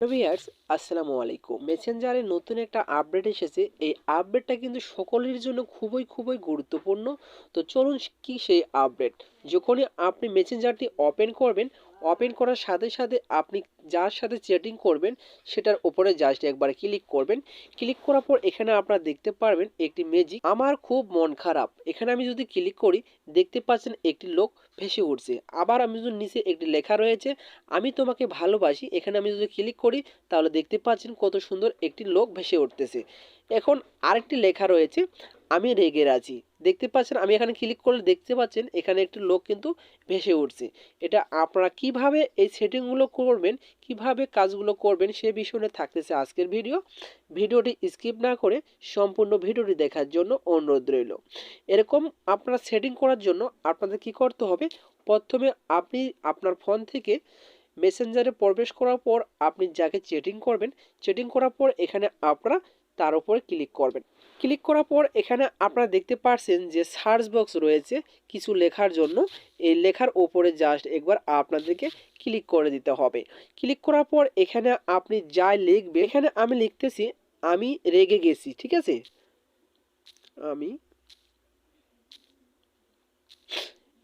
Viewers আসসালামু আলাইকুম মেসেঞ্জারে নতুন একটা আপডেট এসেছে। এই আপডেটটা কিন্তু সকলের জন্য খুবই খুবই গুরুত্বপূর্ণ। তো চলুন কি সেই আপডেট যখনই আপনি মেসেঞ্জারটি ওপেন করবেন ওপেন করার সাথে সাথে আপনি যার সাথে চ্যাটিং করবেন, সেটার উপরে জাস্ট একবার ক্লিক করবেন। ক্লিক করার পর এখানে আপনারা দেখতে পারবেন একটি ম্যাজিক আমার খুব মন খারাপ। এখানে আমি যদি ক্লিক করি, দেখতে পাচ্ছেন একটি লোক ভেসে উঠছে। আবার আমি যদি নিচে একটি লেখা রয়েছে, আমি তোমাকে ভালোবাসি। এখানে আমি যদি ক্লিক করি, তাহলে দেখতে পাচ্ছেন কত সুন্দর একটি লোক ভেসে উঠতেছে। এখন আরেকটি লেখা রয়েছে, আমি রেগে আছি। দেখতে পাচ্ছেন, আমি এখানে ক্লিক করলে দেখতে পাচ্ছেন, এখানে একটি লোক কিন্তু ভেসে উঠছে। এটা আপনারা কীভাবে এই সেটিংগুলো করবেন, কীভাবে কাজগুলো করবেন সে বিষয়ে থাকতেছে আজকের ভিডিও। ভিডিওটি স্কিপ না করে সম্পূর্ণ ভিডিওটি দেখার জন্য অনুরোধ রইল। এরকম আপনারা সেটিং করার জন্য আপনাদের কি করতে হবে, প্রথমে আপনি আপনার ফোন থেকে মেসেঞ্জারে প্রবেশ করার পর আপনি যাকে চেটিং করবেন চেটিং করার পর এখানে আপনারা তার উপরে ক্লিক করবেন। ক্লিক করার পর এখানে আপনারা দেখতে পাচ্ছেন যে সার্চ বক্স রয়েছে কিছু লেখার জন্য। এই লেখার ওপরে জাস্ট একবার আপনাদেরকে ক্লিক করে দিতে হবে। ক্লিক করার পর এখানে আপনি যা লিখবে এখানে আমি লিখতেছি, আমি রেগে গেছি, ঠিক আছে? আমি,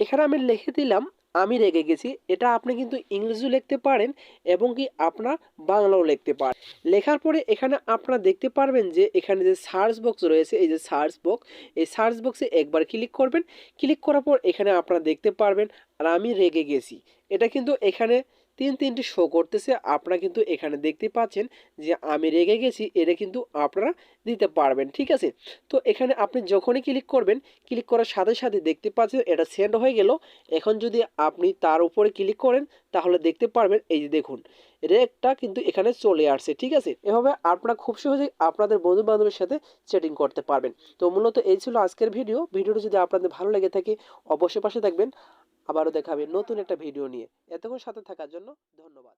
এখানে আমি লিখে দিলাম আমি রেগে গেছি। এটা আপনি কিন্তু ইংরেজিও লিখতে পারেন এবং কি আপনার বাংলাও লিখতে পারেন। লেখার পরে এখানে আপনারা দেখতে পারবেন যে এখানে যে সার্চ বক্স রয়েছে, এই যে সার্চ বক্স এই সার্চ বক্সে একবার ক্লিক করবেন। ক্লিক করার পর এখানে আপনারা দেখতে পারবেন, আর আমি রেগে গেছি। এটা কিন্তু এখানে তিন তিনটি শো করতেছে। আপনারা কিন্তু এখানে দেখতে পাচ্ছেন যে আমি রেগে গেছি, এটা কিন্তু আপনারা দিতে পারবেন, ঠিক আছে? তো এখানে আপনি যখনই ক্লিক করবেন ক্লিক করার সাথে সাথে দেখতে পাচ্ছেন এটা সেন্ড হয়ে গেল। এখন যদি আপনি তার উপরে ক্লিক করেন, তাহলে দেখতে পারবেন, এই যে দেখুন রেকটা কিন্তু এখানে চলে আসছে, ঠিক আছে? এভাবে আপনারা খুব সহজেই আপনাদের বন্ধু বান্ধবের সাথে চ্যাটিং করতে পারবেন। তো মূলত এই ছিল আজকের ভিডিও ভিডিওটি যদি আপনাদের ভালো লেগে থাকে, অবশ্যই পাশে থাকবেন। আবারও দেখা হবে নতুন একটা ভিডিও নিয়ে। এতক্ষণ সাথে থাকার জন্য ধন্যবাদ।